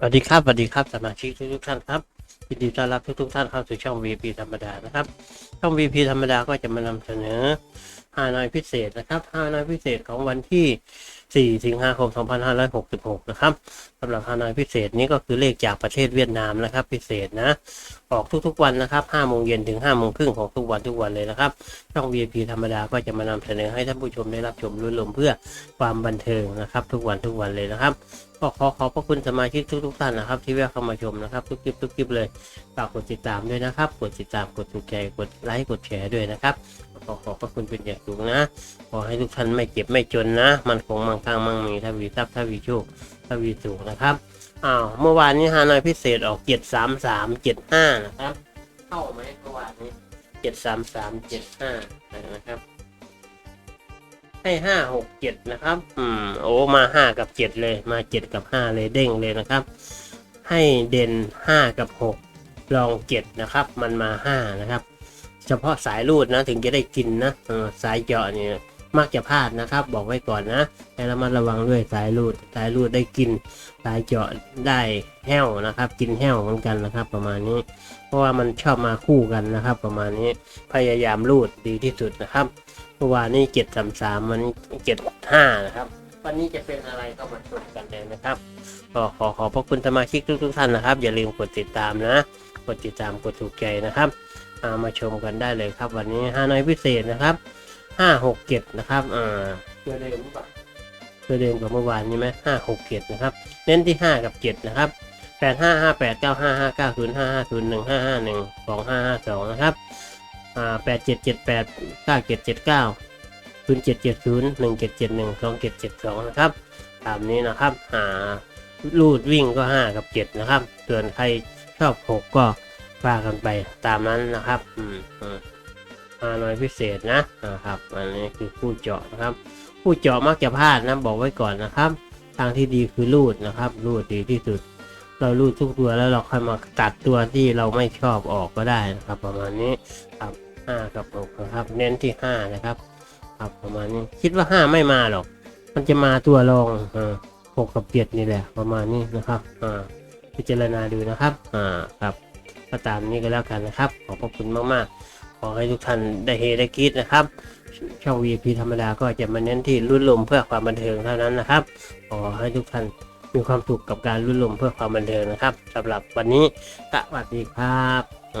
สวัสดีครับสวัสดีครับสมาชิกทุกๆท่านครับยินดีต้อนรับทุกๆท่านเข้าสู่ช่อง VP ธรรมดานะครับ ช่อง VP ธรรมดาก็จะมานำเสนอฮานอยพิเศษนะครับฮานอยพิเศษของวันที่4 สิงหาคม 2566 นะครับสำหรับฮานอยพิเศษนี้ก็คือเลขจากประเทศเวียดนามนะครับ พิเศษนะ ออกทุกๆวันนะครับ5โมงเย็นถึง5โมงครึ่งของทุกวันทุกวันเลยนะครับ ช่อง VIP ธรรมดาก็จะมานำเสนอให้ท่านผู้ชมได้รับชมรุ่นลมเพื่อความบันเทิงนะครับ ทุกวันทุกวันเลยนะครับก็ขอขอบพระคุณสมาชิกทุกๆท่านนะครับ ที่แวะเข้ามาชมนะครับ ทุกคลิปทุกคลิปเลยฝากกดติดตามด้วยนะครับ กดติดตามกดถูกใจกดไลค์กดแชร์ด้วยนะครับขอขอบพระคุณเป็นอย่างสูงนะ ขอให้ทุกท่านไม่เจ็บไม่จนนะ มันคงมั่งคั่งมั่งมีถ้าวีทรัพย์ถ้าวีโชคถ้าวีสูงนะครับอ้าวเมื่อวานนี้ฮานอยพิเศษออกเจ็ดสามสามเจ็ดห้านะครับ เข้าไหมเมื่อวานนี้เจ็ดสามสามเจ็ดห้านะครับ ให้ห้าหกเจ็ดนะครับ อืมโอ้มาห้ากับเจ็ดเลยมาเจ็ดกับห้าเลยเด้งเลยนะครับ ให้เด่นห้ากับหกลองเจ็ดนะครับ มันมาห้านะครับ เฉพาะสายรูดนะถึงจะได้กินนะสายเจาะเนี่ย มักจะพลาดนะครับ บอกไว้ก่อนนะให้ระมัดระวังด้วยสายรูดสายรูดได้กินสายเจาะได้แห้วนะครับ กินแห้วเหมือนกันนะครับ ประมาณนี้ เพราะว่ามันชอบมาคู่กันนะครับ ประมาณนี้พยายามรูดดีที่สุดนะครับเมื่อวานนี้เจ็ดสามสามวันนี้เจ็ดห้านะครับวันนี้จะเป็นอะไรก็มาชมกันเลยนะครับก็ขอขอบพระคุณสมาชิกทุกๆท่านนะครับ อย่าลืมกดติดตามนะ กดติดตามกดถูกใจนะครับอามาชมกันได้เลยครับ วันนี้ห้าน้อยพิเศษนะครับ ห้าหกเจ็ดนะครับอ่าเพื่อเดิมหรือเปล่าเพื่อเดิมกับเมื่อวานนี้ไหมห้าหกเจ็ดนะครับ เน้นที่ห้ากับเจ็ดนะครับแปดห้าห้าแปดเก้าห้าห้าเก้าศูนย์ห้าห้าศูนย์หนึ่งห้าห้าหนึ่งสองห้าห้าสองนะครับอ่าแปดเจ็ดเจ็ดแปดเก้าเจ็ดเจ็ดเก้าศูนย์เจ็ดเจ็ดศูนย์หนึ่งเจ็ดเจ็ดหนึ่งสองเจ็ดเจ็ดสองนะครับตามนี้นะครับอ่าลูดวิ่งก็ห้ากับเจ็ดนะครับส่วนใครชอบหกก็ว่ากันไปตามนั้นนะครับ อืมอืม มาหน่อยพิเศษนะนะครับอันนี้คือผู้เจาะนะครับผู้เจาะมักจะพลาดนะบอกไว้ก่อนนะครับ ทางที่ดีคือรูดนะครับ รูดดีที่สุด เรารูดทุกตัวแล้วเราค่อยมาตัดตัวที่เราไม่ชอบออกก็ได้นะครับ ประมาณนี้ครับห้ากับหกนะครับ เน้นที่ห้านะครับ ครับประมาณนี้คิดว่าห้าไม่มาหรอก มันจะมาตัวรองอ่าหกกับเจ็ดนี่แหละประมาณนี้นะครับอ่าพิจารณาดูนะครับอ่าครับก็ตามนี้ก็แล้วกันนะครับ ขอบพระคุณมากๆ ขอให้ทุกท่านได้เฮได้คิดนะครับ ช่อง VIP ธรรมดาก็จะมาเน้นที่รุ่นลมเพื่อความบันเทิงเท่านั้นนะครับ ขอให้ทุกท่านมีความสุขกับการรุ่นลมเพื่อความบันเทิงนะครับสำหรับวันนี้สวัสดีครับอ